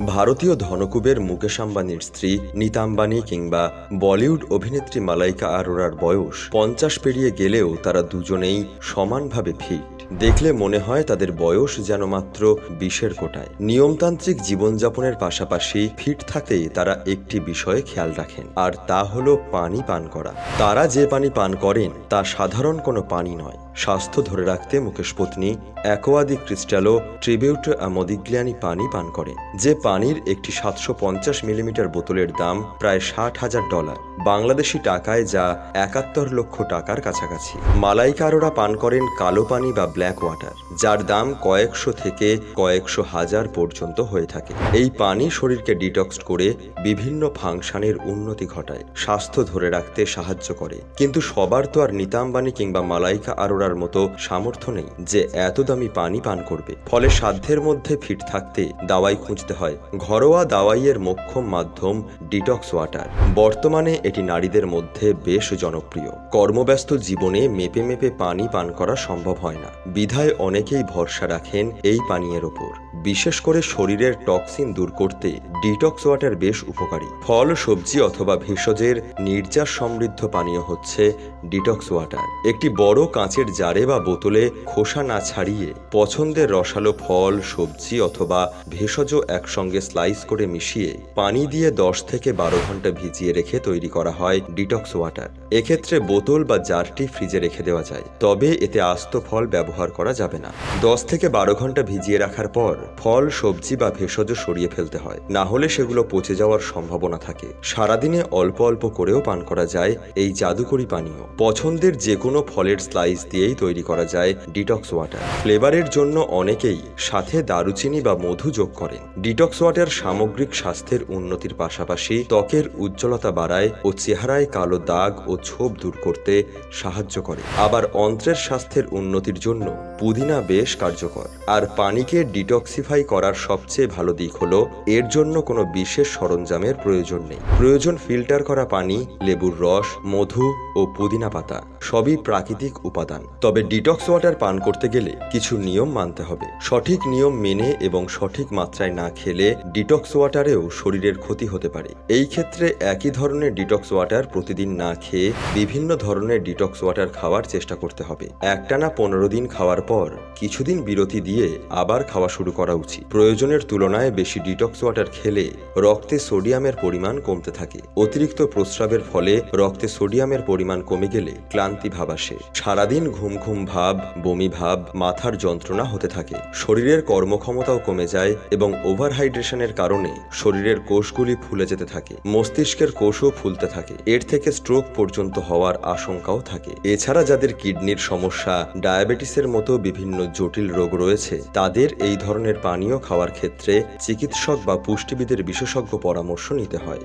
ভারতীয় ধনকুবের মুকেশ আম্বানির স্ত্রী নীতা আম্বানি কিংবা বলিউড অভিনেত্রী মালাইকা আরোরার বয়স পঞ্চাশ পেরিয়ে গেলেও তারা দুজনেই সমানভাবে ফিট দেখলে মনে হয় তাদের বয়স যেন মাত্র বিশের কোটায়। নিয়মতান্ত্রিক জীবনযাপনের পাশাপাশি ফিট থাকতে তারা একটি বিষয়ে খেয়াল রাখেন, আর তা হলো পানি পান করা। তারা যে পানি পান করেন, তা সাধারণ কোনো পানি নয়। স্বাস্থ্য ধরে রাখতে মুকেশ পত্নী অ্যাকোয়াদি ক্রিস্টালো ট্রিবিউট মদিগ্লিয়ানি পানি পান করেন, যে পানির একটি সাতশো পঞ্চাশ মিলিমিটার বোতলের দাম প্রায় ষাট হাজার ডলার। বাংলাদেশি টাকায় যা একাত্তর লক্ষ টাকার কাছাকাছি। মালাইকারোরা পান করেন কালো পানি বা ব্ল্যাক ওয়াটার যার দাম কয়েকশো থেকে কয়েকশো হাজার পর্যন্ত হয়ে থাকে। এই পানি শরীরকে ডিটক্স করে বিভিন্ন ফাংশনের উন্নতি ঘটায়, স্বাস্থ্য ধরে রাখতে সাহায্য করে। কিন্তু সবার তো আর নিতাম্বানি কিংবা মালাইকা আরোরার মতো সামর্থ্য নেই যে এত দামি পানি পান করবে। ফলে সাধ্যের মধ্যে ফিট থাকতে দাওয়াই খুঁজতে হয়। ঘরোয়া দাওয়াইয়ের মোক্ষম মাধ্যম ডিটক্স ওয়াটার বর্তমানে এটি নারীদের মধ্যে বেশ জনপ্রিয়। কর্মব্যস্ত জীবনে মেপে মেপে পানি পান করা সম্ভব হয় না। বিধায় অনেকেই ভরসা রাখেন এই পানীয়ের ওপর। বিশেষ করে শরীরের টক্সিন দূর করতে ডিটক্স ওয়াটার বেশ উপকারী। ফল, সবজি অথবা ভেষজের নির্যাস সমৃদ্ধ পানীয় হচ্ছে ডিটক্স ওয়াটার। একটি বড় কাঁচের জারে বা বোতলে খোসা না ছাড়িয়ে পছন্দের রসালো ফল, সবজি অথবা ভেষজ একসঙ্গে স্লাইস করে মিশিয়ে পানি দিয়ে দশ থেকে বারো ঘণ্টা ভিজিয়ে রেখে তৈরি করা হয় ডিটক্স ওয়াটার। এক্ষেত্রে বোতল বা জারটি ফ্রিজে রেখে দেওয়া যায়। তবে এতে আস্ত ফল ব্যবহার করা যাবে না। দশ থেকে বারো ঘণ্টা ভিজিয়ে রাখার পর ফল, সবজি বা ভেষজ সরিয়ে ফেলতে হয়। না হলে সেগুলো পচে যাওয়ার সম্ভাবনা থাকে। সারাদিনে অল্প অল্প করেও পান করা যায় এই জাদুকরি পানীয়। পছন্দের যে কোনো ফলের স্লাইস দিয়েই তৈরি করা যায় ডিটক্স ওয়াটার। ফ্লেভারের জন্য অনেকেই সাথে দারুচিনি বা মধু যোগ করেন। ডিটক্স ওয়াটার সামগ্রিক স্বাস্থ্যের উন্নতির পাশাপাশি ত্বকের উজ্জ্বলতা বাড়ায় ও চেহারায় কালো দাগ ও ছোপ দূর করতে সাহায্য করে। আবার অন্ত্রের স্বাস্থ্যের উন্নতির জন্য পুদিনা বেশ কার্যকর। আর পানিকে ডিটক্সিফাই করার সবচেয়ে ভালো দিক হলো, এর জন্য কোনো বিশেষ সরঞ্জামের প্রয়োজন নেই। প্রয়োজন ফিল্টার করা পানি, লেবুর রস, মধু ও পুদিনা পাতা। সবই প্রাকৃতিক উপাদান। তবে ডিটক্স ওয়াটার পান করতে গেলে কিছু নিয়ম মানতে হবে। সঠিক নিয়ম মেনে এবং সঠিক মাত্রায় না খেলে ডিটক্স ওয়াটারেও শরীরের ক্ষতি হতে পারে। এই ক্ষেত্রে একই ধরনের ডিটক্স ওয়াটার প্রতিদিন না খেয়ে বিভিন্ন ধরনের ডিটক্স ওয়াটার খাওয়ার চেষ্টা করতে হবে। একটানা পনেরো দিন খাওয়ার পর কিছুদিন বিরতি দিয়ে আবার খাওয়া শুরু করা উচিত। প্রয়োজনের তুলনায় বেশি ডিটক্স ওয়াটার খেলে রক্তে সোডিয়ামের পরিমাণ কমতে থাকে। অতিরিক্ত প্রস্রাবের ফলে রক্তে সোডিয়ামের পরিমাণ কমে গেলে ক্লান্তি ভাব আসে। সারাদিন ঘুম ঘুম ভাব, বমি ভাব, মাথার যন্ত্রণা হতে থাকে। শরীরের কর্মক্ষমতাও কমে যায় এবং ওভারহাইড্রেশনের কারণে শরীরের কোষগুলি ফুলে যেতে থাকে। মস্তিষ্কের কোষও ফুলতে থাকে। এর থেকে স্ট্রোক পর্যন্ত হওয়ার আশঙ্কাও থাকে। এছাড়া যাদের কিডনির সমস্যা, ডায়াবেটিসের মতো বিভিন্ন জটিল রোগ রয়েছে, তাদের এই ধরনের পানীয় খাওয়ার ক্ষেত্রে চিকিৎসক বা পুষ্টিবিদের বিশেষজ্ঞ পরামর্শ নিতে হয়।